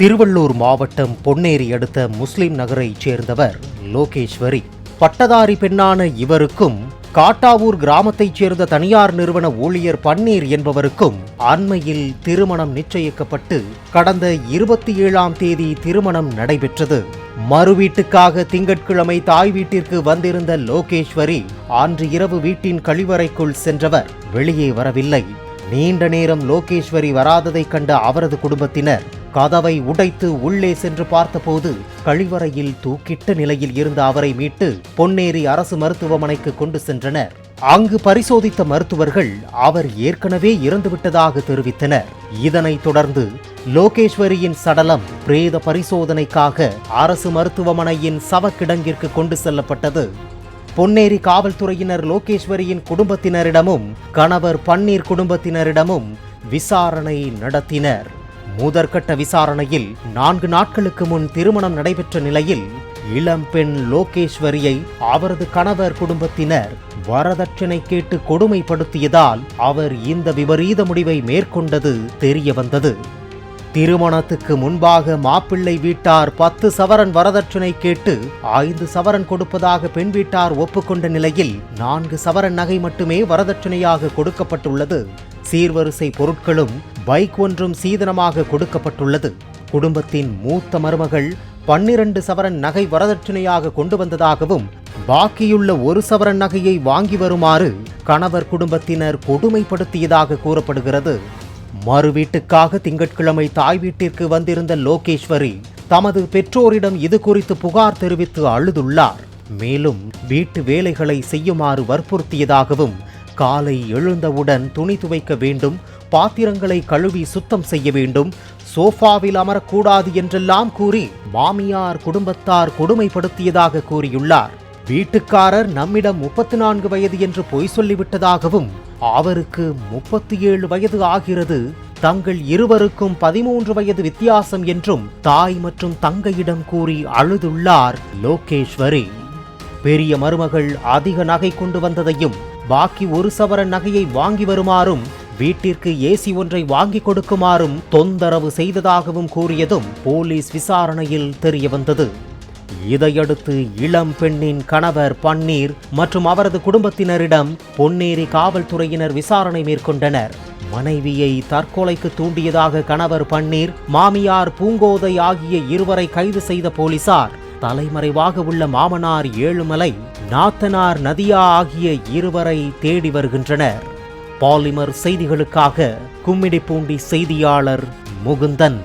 திருவள்ளூர் மாவட்டம் பொன்னேரி அடுத்த முஸ்லிம் நகரைச் சேர்ந்தவர் லோகேஸ்வரி. பட்டதாரி பெண்ணான இவருக்கும் காட்டாவூர் கிராமத்தைச் சேர்ந்த தனியார் நிறுவன ஊழியர் பன்னீர் என்பவருக்கும் அண்மையில் திருமணம் நிச்சயிக்கப்பட்டு கடந்த இருபத்தி ஏழாம் தேதி திருமணம் நடைபெற்றது. மறு வீட்டுக்காக திங்கட்கிழமை தாய் வீட்டிற்கு வந்திருந்த லோகேஸ்வரி அன்று இரவு வீட்டின் கழிவறைக்குள் சென்றவர். வெளியே வரவில்லை. நீண்ட நேரம் லோகேஸ்வரி வராததைக் கண்ட அவரது குடும்பத்தினர் கதவை உடைத்து உள்ளே சென்று பார்த்தபோது கழிவறையில் தூக்கிட்ட நிலையில் இருந்த அவரை மீட்டு பொன்னேரி அரசு மருத்துவமனைக்கு கொண்டு சென்றனர். அங்கு பரிசோதித்த மருத்துவர்கள் அவர் ஏற்கனவே இறந்துவிட்டதாக தெரிவித்தனர். இதனைத் தொடர்ந்து லோகேஸ்வரியின் சடலம் பிரேத பரிசோதனைக்காக அரசு மருத்துவமனையின் சவக்கிடங்கிற்கு கொண்டு செல்லப்பட்டது. பொன்னேரி காவல்துறையினர் லோகேஸ்வரியின் குடும்பத்தினரிடமும் கணவர் பன்னீர் குடும்பத்தினரிடமும் விசாரணை நடத்தினர். முதற்கட்ட விசாரணையில் நான்கு நாட்களுக்கு முன் திருமணம் நடைபெற்ற நிலையில் இளம்பெண் லோகேஸ்வரியை அவரது கணவர் குடும்பத்தினர் வரதட்சணை கேட்டு கொடுமைப்படுத்தியதால் அவர் இந்த விபரீத முடிவை மேற்கொண்டது தெரியவந்தது. திருமணத்துக்கு முன்பாக மாப்பிள்ளை வீட்டார் பத்து சவரன் வரதட்சணை கேட்டு ஐந்து சவரன் கொடுப்பதாக பெண் வீட்டார் ஒப்புக்கொண்ட நிலையில் நான்கு சவரன் நகை மட்டுமே வரதட்சணையாக கொடுக்கப்பட்டுள்ளது. சீர்வரிசை பொருட்களும் பைக் ஒன்றும் சீதனமாக கொடுக்கப்பட்டுள்ளது. குடும்பத்தின் மூத்த மருமகள் பன்னிரண்டு சவரன் நகை வரதட்சணையாக கொண்டு வந்ததாகவும் பாக்கியுள்ள ஒரு சவரன் நகையை வாங்கி வருமாறு கணவர் குடும்பத்தினர் கொடுமைப்படுத்தியதாக கூறப்படுகிறது. மறு வீட்டுக்காக திங்கட்கிழமை தாய் வீட்டிற்கு வந்திருந்த லோகேஸ்வரி தமது பெற்றோரிடம் இது குறித்து புகார் தெரிவித்து அழுதுள்ளார். மேலும் வீட்டு வேலைகளை செய்யுமாறு வற்புறுத்தியதாகவும் காலை எழுந்தவுடன் துணி துவைக்க வேண்டும் பாத்திரங்களை கழுவி சுத்தம் செய்ய வேண்டும் சோஃபாவில் அமரக்கூடாது என்றெல்லாம் கூறி மாமியார் குடும்பத்தார் கொடுமைப்படுத்தியதாக கூறியுள்ளார். வீட்டுக்காரர் நம்மிடம் முப்பத்தி நான்கு வயது என்று பொய் சொல்லிவிட்டதாகவும் அவருக்கு முப்பத்தி ஏழு வயது ஆகிறது. தங்கள் இருவருக்கும் பதிமூன்று வயது வித்தியாசம் என்றும் தாய் மற்றும் தங்கையிடம் கூறி அழுதுள்ளார் லோகேஸ்வரி. பெரிய மருமகள் அதிக நகை கொண்டு வந்ததையும் பாக்கி ஒரு சவரன் நகையை வாங்கி வருமாறும் வீட்டிற்கு ஏசி ஒன்றை வாங்கி கொடுக்குமாறும் தொந்தரவு செய்ததாகவும் கூறியதும் போலீஸ் விசாரணையில் தெரியவந்தது. இதையடுத்து இளம் பெண்ணின் கணவர் பன்னீர் மற்றும் அவரது குடும்பத்தினரிடம் பொன்னேரி காவல்துறையினர் விசாரணை மேற்கொண்டனர். மனைவியை தற்கொலைக்கு தூண்டியதாக கணவர் பன்னீர் மாமியார் பூங்கோதை ஆகிய இருவரை கைது செய்த போலீசார். தலைமறைவாக உள்ள மாமனார் ஏழுமலை நாத்தனார் நதியா ஆகிய இருவரை தேடி வருகின்றனர். பாலிமர் செய்திகளுக்காக கும்மிடிப்பூண்டி செய்தியாளர் முகுந்தன்.